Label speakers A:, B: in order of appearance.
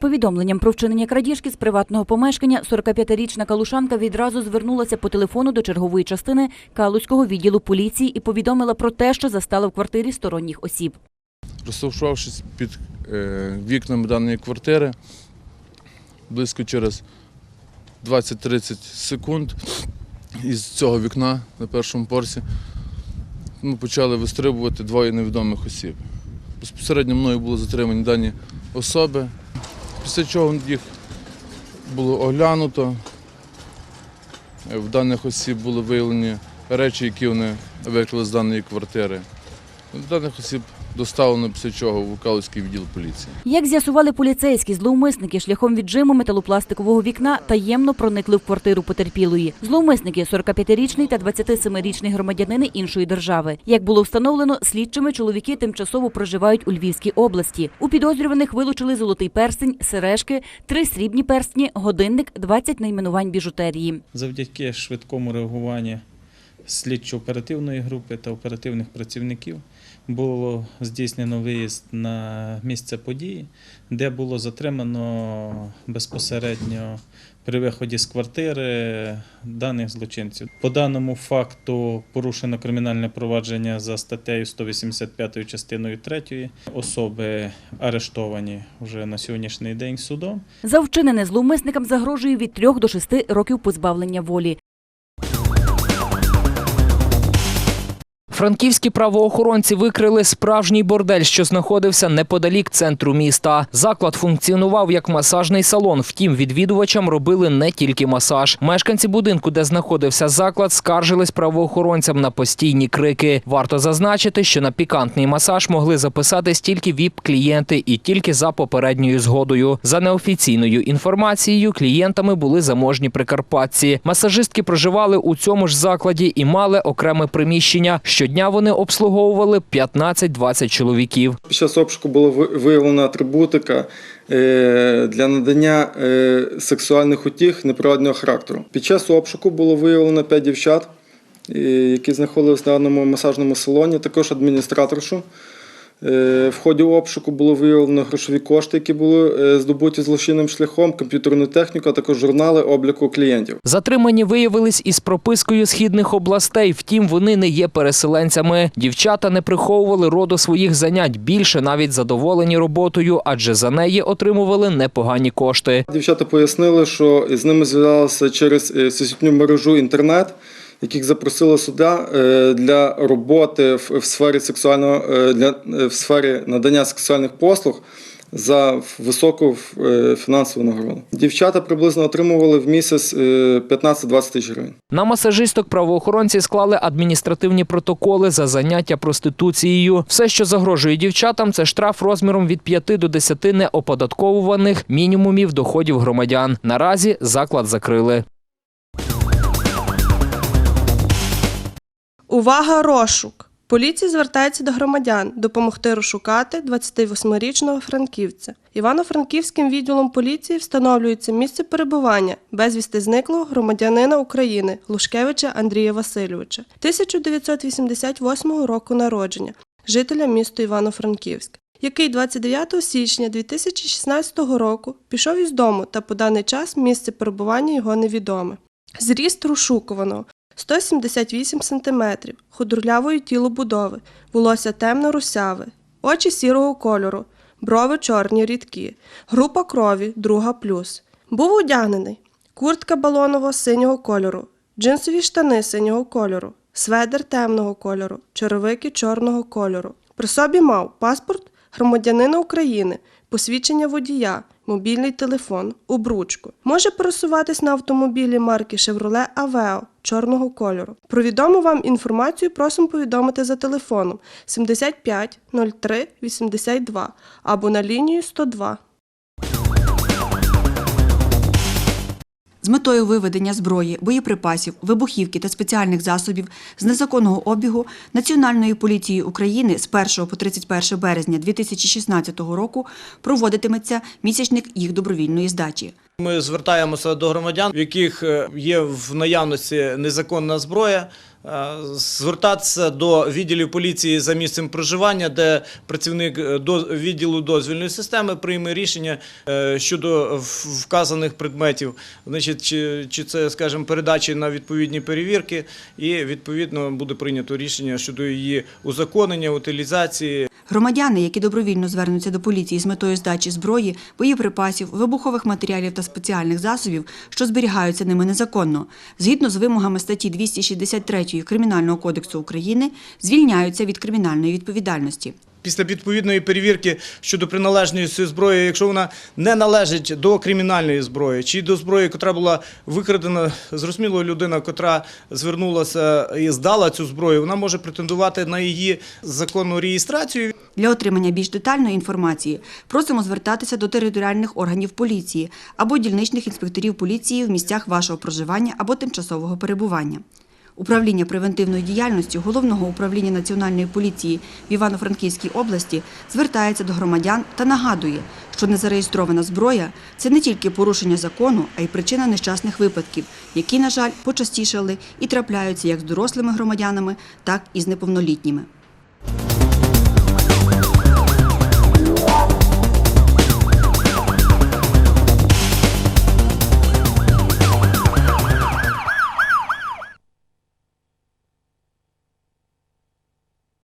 A: повідомленням про вчинення крадіжки з приватного помешкання 45-річна калушанка відразу звернулася по телефону до чергової частини Калузького відділу поліції і повідомила про те, що застала в квартирі сторонніх осіб.
B: Розташувавшись під е, вікнами даної квартири, близько через 20-30 секунд із цього вікна на першому порсі ми почали вистрибувати двоє невідомих осіб. Безпосередньо мною були затримані дані особи, після чого їх було оглянуто. В даних осіб були виявлені речі, які вони викрили з даної квартири. Даних осіб доставлено після чого в Калузький відділ поліції.
A: Як з'ясували поліцейські, зловмисники шляхом віджиму металопластикового вікна таємно проникли в квартиру потерпілої. Зловмисники 45-річний та 27-річний громадянини іншої держави. Як було встановлено, слідчими чоловіки тимчасово проживають у Львівській області. У підозрюваних вилучили золотий перстень, сережки, три срібні перстні, годинник, 20 найменувань біжутерії.
C: Завдяки швидкому реагуванню слідчо-оперативної групи та оперативних працівників було здійснено виїзд на місце події, де було затримано безпосередньо при виході з квартири даних злочинців. По даному факту порушено кримінальне провадження за статтею 185 частиною 3. Особи арештовані вже на сьогоднішній день судом.
A: За вчинене зловмисникам загрожує від 3 до 6 років позбавлення волі.
D: Франківські правоохоронці викрили справжній бордель, що знаходився неподалік центру міста. Заклад функціонував як масажний салон. Втім, відвідувачам робили не тільки масаж. Мешканці будинку, де знаходився заклад, скаржились правоохоронцям на постійні крики. Варто зазначити, що на пікантний масаж могли записатись тільки віп-клієнти і тільки за попередньою згодою. За неофіційною інформацією, клієнтами були заможні прикарпатці. Масажистки проживали у цьому ж закладі і мали окреме приміщення. Щодня вони обслуговували 15-20 чоловіків.
E: Під час обшуку була виявлена атрибутика е, для надання е, сексуальних утіх неприродного характеру. Під час обшуку було виявлено 5 дівчат, е, які знаходились в даному масажному салоні, також адміністраторшу. Е, В ході обшуку було виявлено грошові кошти, які були е, здобуті злочинним шляхом, комп'ютерну техніку, а також журнали обліку клієнтів.
D: Затримані виявились із пропискою східних областей. Втім, вони не є переселенцями. Дівчата не приховували роду своїх занять. Більше навіть задоволені роботою, адже за неї отримували непогані кошти.
E: Дівчата пояснили, що з ними зв'язалися через е, всесвітню мережу інтернет, яких запросили сюди е, для роботи в сфері сексуального е, для е, в сфері надання сексуальних послуг. За високу фінансову нагороду. Дівчата приблизно отримували в місяць е, 15-20 тисяч гривень.
D: На масажисток правоохоронці склали адміністративні протоколи за заняття проституцією. Все, що загрожує дівчатам, це штраф розміром від 5 до 10 неоподатковуваних мінімумів доходів громадян. Наразі заклад закрили.
F: Увага, розшук! Поліція звертається до громадян допомогти розшукати 28-річного франківця. Івано-Франківським відділом поліції встановлюється місце перебування безвісти зниклого громадянина України Лушкевича Андрія Васильовича, 1988 року народження, жителя міста Івано-Франківськ, який 29 січня 2016 року пішов із дому та по даний час місце перебування його невідоме. Зріст розшукуваного 178 см, худорлявої тілобудови, волосся темно-русяве, очі сірого кольору, брови чорні рідкі, група крові друга плюс. Був одягнений куртка балоново синього кольору, джинсові штани синього кольору, сведер темного кольору, черевики чорного кольору. При собі мав паспорт громадянина України, посвідчення водія, мобільний телефон, обручку. Може пересуватись на автомобілі марки Chevrolet Aveo чорного кольору. Про відому вам інформацію просимо повідомити за телефоном 75 03 82 або на лінію 102.
G: З метою виведення зброї, боєприпасів, вибухівки та спеціальних засобів з незаконного обігу Національної поліції України з 1 по 31 березня 2016 року проводитиметься місячник їх добровільної здачі.
H: Ми звертаємося до громадян, в яких е, є в наявності незаконна зброя, звертатися до відділів поліції за місцем проживання, де працівник е, відділу дозвільної системи прийме рішення е, щодо вказаних предметів, значить, чи, чи це, скажімо, передачі на відповідні перевірки, і відповідно буде прийнято рішення щодо її узаконення, утилізації.
G: Громадяни, які добровільно звернуться до поліції з метою здачі зброї, боєприпасів, вибухових матеріалів та спеціальних засобів, що зберігаються ними незаконно, згідно з вимогами статті 263 Кримінального кодексу України, звільняються від кримінальної відповідальності.
H: Після відповідної перевірки щодо приналежності зброї, якщо вона не належить до кримінальної зброї чи до зброї, яка була викрадена, зрозуміло, людина, котра звернулася і здала цю зброю, вона може претендувати на її законну реєстрацію.
G: Для отримання більш детальної інформації просимо звертатися до територіальних органів поліції або дільничних інспекторів поліції в місцях вашого проживання або тимчасового перебування. Управління превентивної діяльності Головного управління Національної поліції в Івано-Франківській області звертається до громадян та нагадує, що незареєстрована зброя це не тільки порушення закону, а й причина нещасних випадків, які, на жаль, почастішали і трапляються як з дорослими громадянами, так і з неповнолітніми.